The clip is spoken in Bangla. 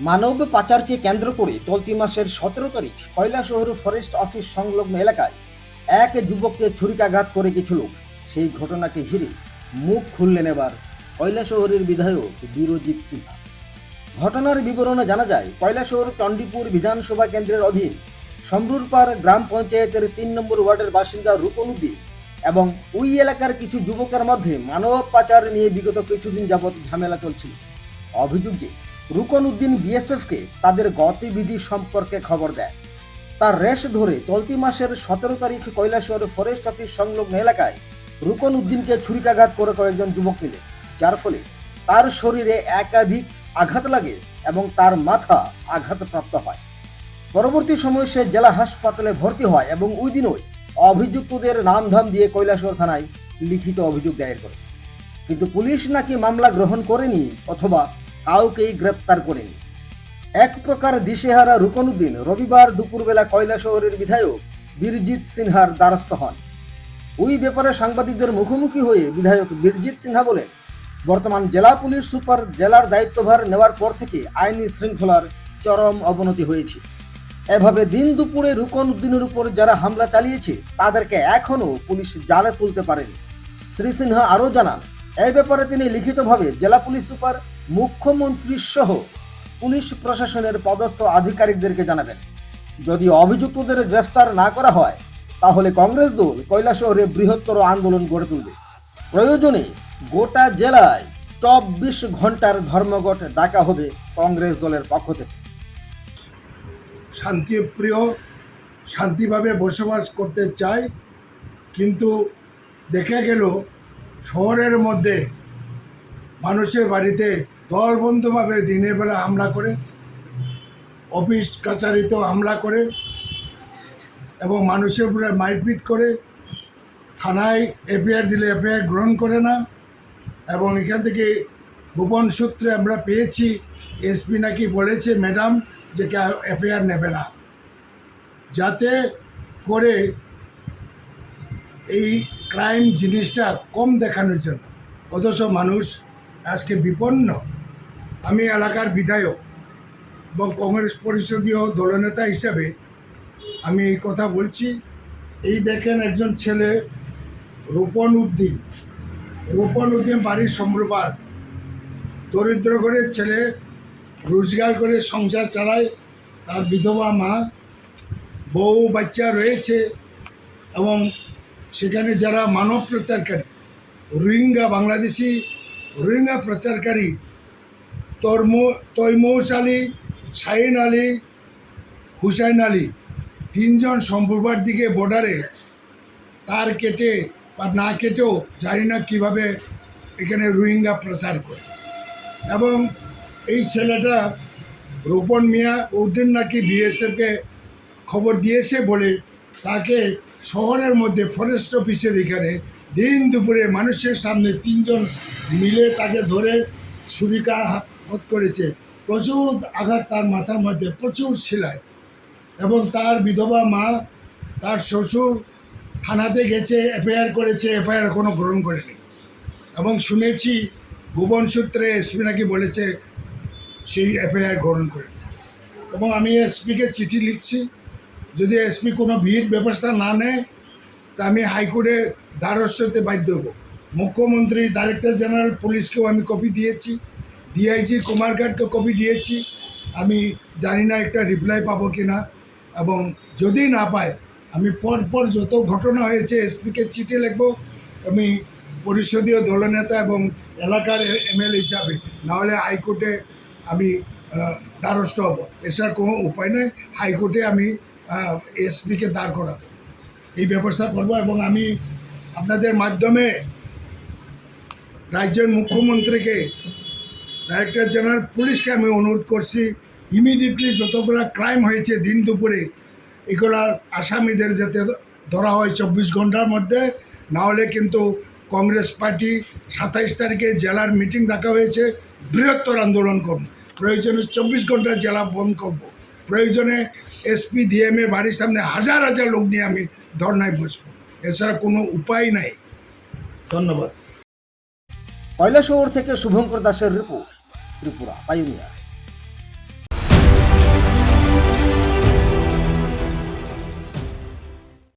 মানব পাচারকে কেন্দ্র করে চলতি মাসের সতেরো তারিখ কৈলাসহর ফরেস্ট অফিস সংলগ্ন এলাকায় এক যুবককে ছুরিকাঘাত করে কিছু লোক। সেই ঘটনাকে ঘিরে মুখ খুললেন এবার কৈলাসহরের বিধায়ক বীরজিৎ সিনহা। ঘটনার বিবরণে জানা যায়, কৈলাসহর চণ্ডীপুর বিধানসভা কেন্দ্রের অধীন সমরুরপাড় গ্রাম পঞ্চায়েতের তিন নম্বর ওয়ার্ডের বাসিন্দা রূপন উদ্দিন এবং ওই এলাকার কিছু যুবকের মধ্যে মানব পাচার নিয়ে বিগত কিছুদিন যাবৎ ঝামেলা চলছিল। অভিযোগ যে রুকন উদ্দিন বিএসএফকে তাদের গতিবিধি সম্পর্কে খবর দেয়। তার রেশ ধরে চলতি মাসের সতেরো তারিখ কৈলাসহর ফরেস্ট অফিস সংলগ্ন এলাকায় রুকন উদ্দিনকে ছুরিকাঘাত করে কয়েকজন যুবক মিলে, যার ফলে তার শরীরে একাধিক আঘাত লাগে এবং তার মাথা আঘাতপ্রাপ্ত হয়। পরবর্তী সময়ে সে জেলা হাসপাতালে ভর্তি হয় এবং ওই দিনই অভিযুক্তদের নামধাম দিয়ে কৈলাসহর থানায় লিখিত অভিযোগ দায়ের করে। কিন্তু পুলিশ নাকি মামলা গ্রহণ করেনি অথবা কাউকেই গ্রেপ্তার করেনি। এক প্রকার দিশেহারা রুকনুদ্দিন রবিবার দুপুরবেলা কয়লা শহরের বিধায়ক বীরজিৎ সিনহার দ্বারস্থ হন। ওই ব্যাপারে সাংবাদিকদের মুখোমুখি হয়ে বিধায়ক বীরজিৎ সিনহা বলেন, বর্তমান জেলা পুলিশ সুপার জেলার দায়িত্বভার নেওয়ার পর থেকে আইনি শৃঙ্খলার চরম অবনতি হয়েছে। এভাবে দিন দুপুরে রুকন উদ্দিনের উপর যারা হামলা চালিয়েছে, তাদেরকে এখনও পুলিশ জালে তুলতে পারেনি। শ্রী সিনহা আরও জানান এই ব্যাপারে তিনি লিখিতভাবে জেলা পুলিশ সুপার মুখ্যমন্ত্রী সহ পুলিশ প্রশাসনের পদস্থ আধিকারিকদেরকে জানাবেন। যদি অভিযুক্তদের গ্রেফতার না করা হয়, তাহলে কংগ্রেস দল কৈলাসহরে বৃহত্তর আন্দোলন গড়ে তুলবে। প্রয়োজনে গোটা জেলায় চব্বিশ ঘণ্টার ধর্মঘট ডাকা হবে কংগ্রেস দলের পক্ষ থেকে। শান্তিপ্রিয়, শান্তিভাবে বসবাস করতে চায়, কিন্তু দেখা গেল শহরের মধ্যে মানুষের বাড়িতে দলবন্ধভাবে দিনের বেলা হামলা করে, অফিস কাছারিতেও হামলা করে এবং মানুষের উপরে মারপিট করে, থানায় এফআইআর দিলে এফআইআর গ্রহণ করে না এবং এখান থেকে গোপন সূত্রে আমরা পেয়েছি, এসপি নাকি বলেছে ম্যাডাম যে এফআইআর নেবে না। যাতে করে এই ক্রাইম জিনিসটা কম দেখানোর জন্য। অথচ মানুষ আজকে বিপন্ন। আমি এলাকার বিধায়ক এবং কংগ্রেস পরিষদীয় দলনেতা হিসাবে আমি এই কথা বলছি। এই দেখেন একজন ছেলে রূপন উদ্দিন। রূপন উদ্দিন বাড়ির সম্রবার দরিদ্র করে ছেলে রোজগার করে সংসার চালায়, তার বিধবা মা, বউ, বাচ্চা রয়েছে এবং সেখানে যারা মানব প্রচারকারী, রোহিঙ্গা, বাংলাদেশি রোহিঙ্গা প্রচারকারী তরমু তৈমৌস আলী, শাহিন আলী, হুসাইন আলী তিনজন সম্পূর্বার দিকে বর্ডারে তার কেটে বা না কেটেও জানি না কীভাবে এখানে রোহিঙ্গা প্রচার করে। এবং এই ছেলেটা রূপন মিয়া উদ্দিন নাকি বিএসএফকে খবর দিয়েছে বলে তাকে শহরের মধ্যে ফরেস্ট অফিসের এখানে দিন দুপুরে মানুষের সামনে তিনজন মিলে তাকে ধরে ছুরিকা হাত করেছে। প্রচুর আঘাত তার মাথার মধ্যে, প্রচুর ছিলায় এবং তার বিধবা মা তার শ্বশুর থানাতে গেছে, এফআইআর করেছে, এফআইআর এখনও গ্রহণ করেনি। এবং শুনেছি ভুবন সূত্রে এসপি নাকি বলেছে সেই এফআইআর গ্রহণ করে এবং আমি এসপিকে চিঠি লিখছি। যদি এসপি কোনো ভিড় ব্যবস্থা না নেয়, তা আমি হাইকোর্টে দ্বারস্থ হতে বাধ্য হব। মুখ্যমন্ত্রী, ডাইরেক্টর জেনারেল, পুলিশকেও আমি কপি দিয়েছি, ডিআইজি কুমারঘাটকে কপি দিয়েছি। আমি জানি না একটা রিপ্লাই পাবো কি না এবং যদি না পায়, আমি পরপর যত ঘটনা হয়েছে, এসপিকে চিঠি লিখব। আমি পরিষদীয় দলনেতা এবং এলাকার এমএলএ হিসাবে, নাহলে হাইকোর্টে আমি দ্বারস্থ হব। এছাড়া কোনো উপায় নেই। হাইকোর্টে আমি এসপিকে দাঁড় করাবো। এই ব্যবস্থা করব এবং আমি আপনাদের মাধ্যমে রাজ্যের মুখ্যমন্ত্রীকে ডাইরেক্টর জেনারেল পুলিশকে আমি অনুরোধ করছি ইমিডিয়েটলি যতগুলো ক্রাইম হয়েছে দিন দুপুরে, এগুলা আসামিদের যাতে ধরা হয় চব্বিশ ঘণ্টার মধ্যে না হলে কিন্তু কংগ্রেস পার্টি সাতাইশ তারিখে জেলার মিটিং ডাকা হয়েছে, বৃহত্তর আন্দোলন করব। প্রয়োজনে চব্বিশ ঘণ্টা জেলা বন্ধ করব। প্রয়োজনে এসপি এ বাড়ির সামনে হাজার হাজার লোক নিয়ে আমি ধর্নায় বসবো। এছাড়া কোনো উপায় নাই। ধন্যবাদ। শহর থেকে শুভঙ্কর দাসের রিপোর্ট, ত্রিপুরা পাইনিয়ার